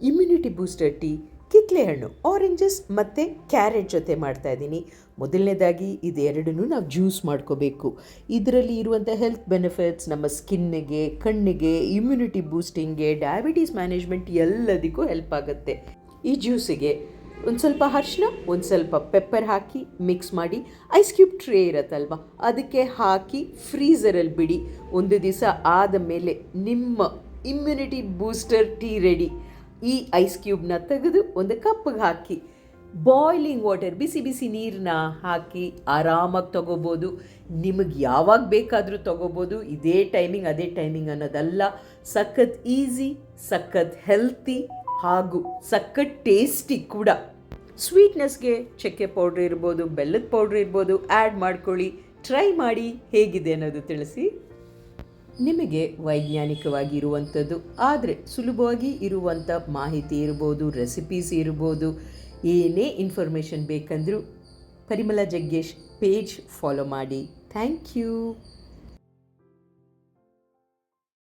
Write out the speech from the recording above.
Immunity booster tea ಕಿತ್ಲೆ ಹಣ್ಣು oranges ಮತ್ತು carrot ಜೊತೆ ಮಾಡ್ತಾ ಇದ್ದೀನಿ. ಮೊದಲನೇದಾಗಿ ಇದೆರಡನ್ನೂ ನಾವು ಜ್ಯೂಸ್ ಮಾಡ್ಕೋಬೇಕು. ಇದರಲ್ಲಿ ಇರುವಂಥ ಹೆಲ್ತ್ ಬೆನಿಫಿಟ್ಸ್ ನಮ್ಮ ಸ್ಕಿನ್ನಿಗೆ, ಕಣ್ಣಿಗೆ ಇಮ್ಯುನಿಟಿ ಬೂಸ್ಟಿಂಗ್ಗೆ ಡಯಾಬಿಟೀಸ್ ಮ್ಯಾನೇಜ್ಮೆಂಟ್ ಎಲ್ಲದಕ್ಕೂ ಹೆಲ್ಪ್ ಆಗುತ್ತೆ. ಈ ಜ್ಯೂಸಿಗೆ ಒಂದು ಸ್ವಲ್ಪ ಅರ್ಶಿನ ಒಂದು ಸ್ವಲ್ಪ ಪೆಪ್ಪರ್ ಹಾಕಿ ಮಿಕ್ಸ್ ಮಾಡಿ ಐಸ್ ಕ್ಯೂಬ್ ಟ್ರೇ ಇರತ್ತಲ್ವ, ಅದಕ್ಕೆ ಹಾಕಿ ಫ್ರೀಸರಲ್ಲಿ ಬಿಡಿ. ಒಂದು ದಿವಸ ಆದ ಮೇಲೆ ನಿಮ್ಮ ಇಮ್ಯುನಿಟಿ ಬೂಸ್ಟರ್ ಟೀ ರೆಡಿ ಈ ಐಸ್ ಕ್ಯೂಬ್ನ ತೆಗೆದು ಒಂದು ಕಪ್ಪಿಗೆ ಹಾಕಿ ಬಾಯ್ಲಿಂಗ್ ವಾಟರ್ ಬಿಸಿ ಬಿಸಿ ನೀರನ್ನ ಹಾಕಿ ಆರಾಮಾಗಿ ತಗೋಬೋದು. ನಿಮಗೆ ಯಾವಾಗ ಬೇಕಾದರೂ ತಗೋಬೋದು. ಇದೇ ಟೈಮಿಂಗ್ ಅದೇ ಟೈಮಿಂಗ್ ಅನ್ನೋದಲ್ಲ. ಸಖತ್ ಈಸಿ ಸಖತ್ ಹೆಲ್ತಿ ಹಾಗೂ ಸಖತ್ ಟೇಸ್ಟಿ ಕೂಡ. ಸ್ವೀಟ್ನೆಸ್ಗೆ ಚಕ್ಕೆ ಪೌಡ್ರ್ ಇರ್ಬೋದು, ಬೆಲ್ಲದ ಪೌಡ್ರ್ ಇರ್ಬೋದು ಆ್ಯಡ್ ಮಾಡ್ಕೊಳ್ಳಿ. ಟ್ರೈ ಮಾಡಿ, ಹೇಗಿದೆ ಅನ್ನೋದು ತಿಳಿಸಿ. ನಿಮಗೆ ವೈಜ್ಞಾನಿಕವಾಗಿ ಇರುವಂಥದ್ದು ಆದರೆ ಸುಲಭವಾಗಿ ಇರುವಂಥ ಮಾಹಿತಿ ಇರ್ಬೋದು ರೆಸಿಪೀಸ್ ಇರ್ಬೋದು, ಏನೇ ಇನ್ಫಾರ್ಮೇಷನ್ ಬೇಕಂದರೂ ಪರಿಮಲ ಜಗ್ಗೇಶ್ ಪೇಜ್ ಫಾಲೋ ಮಾಡಿ. Thank you